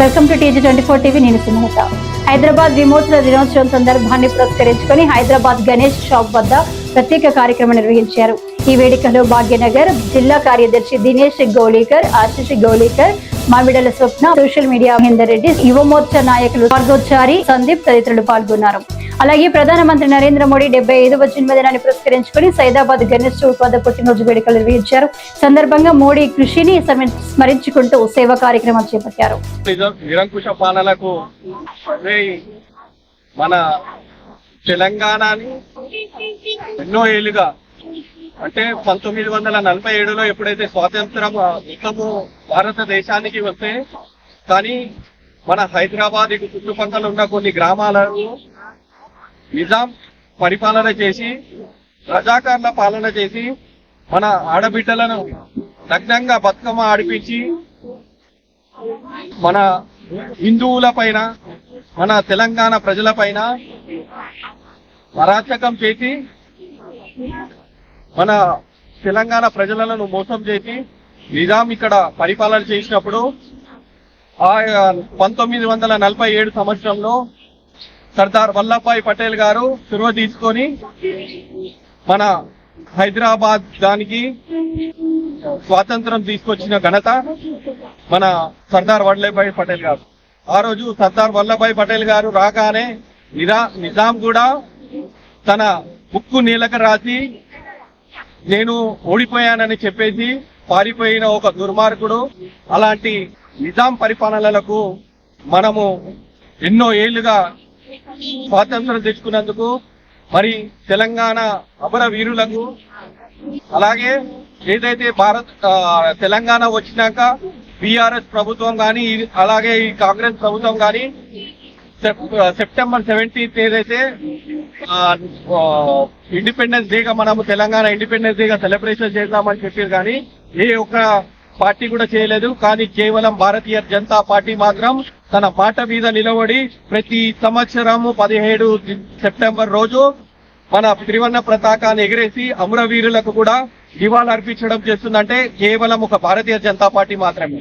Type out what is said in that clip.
Welcome to TG twenty four TV నేను సుమలత. హైదరాబాద్ విమోచన దినోత్సవం సందర్భాన్ని పురస్కరించుకొని హైదరాబాద్ గణేష్ షాప్ వద్ద ప్రత్యేక కార్యక్రమం నిర్వహించారు. ఈ వేడుకలో భాగ్యనగర్ జిల్లా కార్యదర్శి దినేష్ గౌలీకర్ ఆశిష్ గౌలీకర్ మామిడల స్వప్న సోషల్ మీడియా మహేందర్ రెడ్డి యువమోర్చా నాయకులు మార్గోచారి సందీప్ తదితరులు పాల్గొన్నారు. అలాగే ప్రధానమంత్రి నరేంద్ర మోడీ డెబ్బై ఐదవ జన్మదినాన్ని పురస్కరించుకుని సైదాబాద్ గణేష్ చౌక్ వద్ద పుట్టినరోజు వేడుకలు నిర్వహించారు. సందర్భంగా మోడీ కృషిని స్మరించుకుంటూ సేవా కార్యక్రమం చేపట్టారు. నిరంకుశ పాలనకు మన తెలంగాణని ఎన్నో ఏళ్ళుగా అంటే పంతొమ్మిది వందల నలభై ఏడులో ఎప్పుడైతే స్వాతంత్రం మొత్తము భారతదేశానికి వస్తే కానీ మన హైదరాబాద్ ఇటు చుట్టుపక్కల ఉన్న కొన్ని గ్రామాలలో నిజాం పరిపాలన చేసి రజాకార్ల పాలన చేసి మన ఆడబిడ్డలను నగ్నంగా బతుకమ్మ ఆడిపించి మన హిందువుల పైన మన తెలంగాణ ప్రజల పైన అరాచకం చేసి మన తెలంగాణ ప్రజలను మోసం చేసి నిజాం ఇక్కడ పరిపాలన చేసినప్పుడు ఆ పంతొమ్మిది వందల నలభై ఏడు సంవత్సరంలో సర్దార్ వల్లభాయ్ పటేల్ గారు చొరవ తీసుకొని మన హైదరాబాద్ దానికి స్వాతంత్రం తీసుకొచ్చిన ఘనత మన సర్దార్ వల్లభాయ్ పటేల్ గారు. ఆ రోజు సర్దార్ వల్లభాయ్ పటేల్ గారు రాగానే నిరా నిజాం కూడా తన ముక్కు నీలక రాసి నేను ఓడిపోయానని చెప్పేసి పారిపోయిన ఒక దుర్మార్గుడు. అలాంటి నిజాం పరిపాలనలకు మనము ఎన్నో ఏళ్ళుగా స్వాతంత్రం తెచ్చుకున్నందుకు మరి తెలంగాణ అమర వీరులకు అలాగే ఏదైతే భారత్ తెలంగాణ వచ్చినాక బీఆర్ఎస్ ప్రభుత్వం కానీ అలాగే ఈ కాంగ్రెస్ ప్రభుత్వం కానీ సెప్టెంబర్ సెవెంటీన్త్ ఏదైతే ఇండిపెండెన్స్ డేగా మనము తెలంగాణ ఇండిపెండెన్స్ డేగా సెలబ్రేషన్ చేద్దామని చెప్పారు కానీ ఏ ఒక్క పార్టీ కూడా చేయలేదు. కానీ కేవలం భారతీయ జనతా పార్టీ మాత్రం తన మాట మీద నిలబడి ప్రతి సంవత్సరము పదిహేడు సెప్టెంబర్ రోజు మన త్రివర్ణ ప్రతాకాన్ని ఎగిరేసి అమరవీరులకు కూడా నివాళులు అర్పించడం చేస్తుందంటే కేవలం ఒక భారతీయ జనతా పార్టీ మాత్రమే.